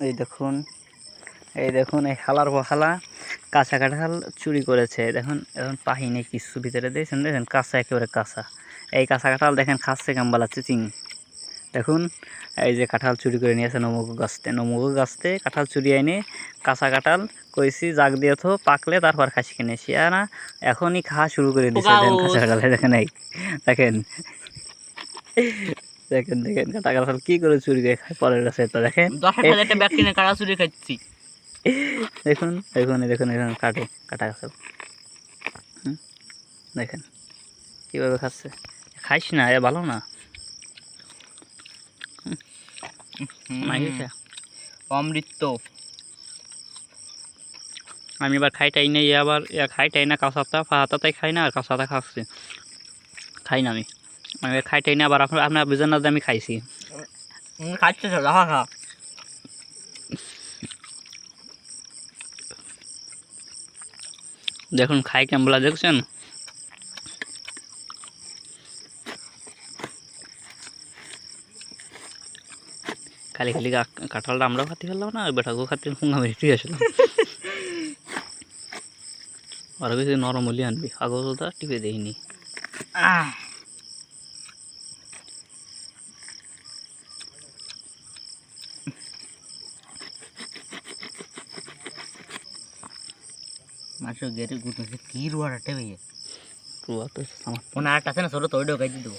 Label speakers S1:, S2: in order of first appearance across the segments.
S1: এই দেখুন এই দেখুন এই হালার হালা কাঁচা কাঁঠাল চুরি করেছে। দেখুন এখন পাহিনি কিছু ভিতরে দিয়েছেন দেখেন কাঁচা একেবারে কাঁচা। এই কাঁচা কাঁঠাল দেখেন খাচ্ছে কাম্বালাচ্ছে চিং দেখুন এই যে কাঁঠাল চুরি করে নিয়েছে নমুগো গাছতে। নমুগো গাছতে কাঁঠাল চুরি এনে কাঁচা কাঁঠাল কইছি জাগ দিয়ে তো পাকলে তারপর খাসি কিনেছি আর না এখনই খাওয়া শুরু করে দিয়েছে দেখেন কাঁচা কাঁঠাল দেখেন এই দেখেন। দেখেন দেখেন কাঁচা কাঁঠাল কি করে চুরি করে খায় পরের গাছে তো দেখেন।
S2: দশ হাজার একটা ব্যাগ কিনে কাড়া চুরি খাচ্ছি
S1: দেখুন দেখুন দেখুন এখানে কাটে কাটা গাছে হুম, দেখেন কীভাবে খাচ্ছে। খাইস না এ ভালো না।
S2: অমৃত।
S1: আমি এবার খাইটাই নেই আবার খাইটাই না কাঁচাতা ফাহাতাতাই খাই না আর কাঁচাতা খাচ্ছি। খাই না আমি। আমি এবার খাইটাই না আবার আপনার আপনার বুঝেন না যে আমি খাইছি।
S2: খাচ্ছে তো রাখা খা
S1: দেখুন খাই কেমবলা দেখছেন? খালি খালি কাঁঠালটা আমরাও খাতে ফেললাম না বেটাকেও খাতে হুঙ্গা মেরে ঠিক আসলাম। আর বেশি নরম হলি আনবি কাগজটা টিপে দেয়নি
S2: আহ। মাসে গেরে গুতেছে কি রুয়াটা ভাইয়া?
S1: রুয়া তো আমার
S2: ওনা আট আছে না ছোট তো ওইটাও খাইতে দেবো।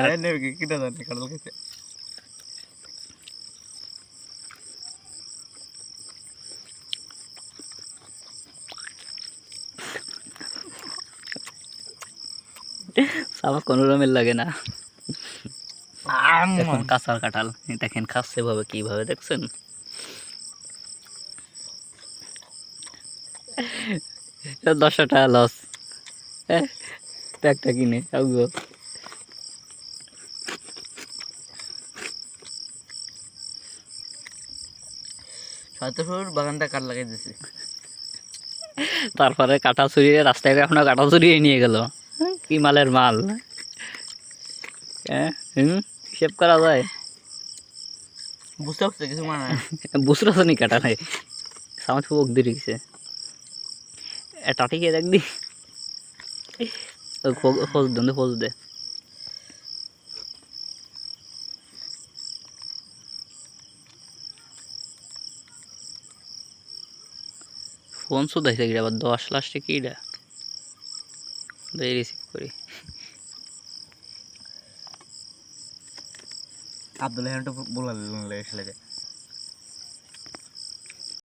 S1: আর
S2: কিটা জানি কাটল খেতে।
S1: সামা কোনো রকমের লাগে না। দেখুন কাঁচার কাঁঠাল দেখেন খাচ্ছে ভাবে কীভাবে দেখছেন? দশটা টাকা লস প্যাকটা কিনে আউগো
S2: সন্তোষপুর বাগানটা কাট লাগাই দিছে?
S1: তারপরে কাঁঠাল চুরিয়ে রাস্তায় এখনও কাঁঠাল চুরিয়ে নিয়ে গেল। কি মালের মাল? হ্যাঁ হুম হিসেব করা যায়।
S2: বুঝতে পারছে কিছু মানে
S1: বুসরা তো নি কাটা নাই সামাজ ফুক দিয়ে রেখেছে। টাটি কে দেখ দি। খোঁজ দে খোঁজ দে ফোন শুধু হয়েছে কি আবার দশ লাস্টে কি রে? রিসিভ করি।
S2: আব্দুল হ্যান্ড বলা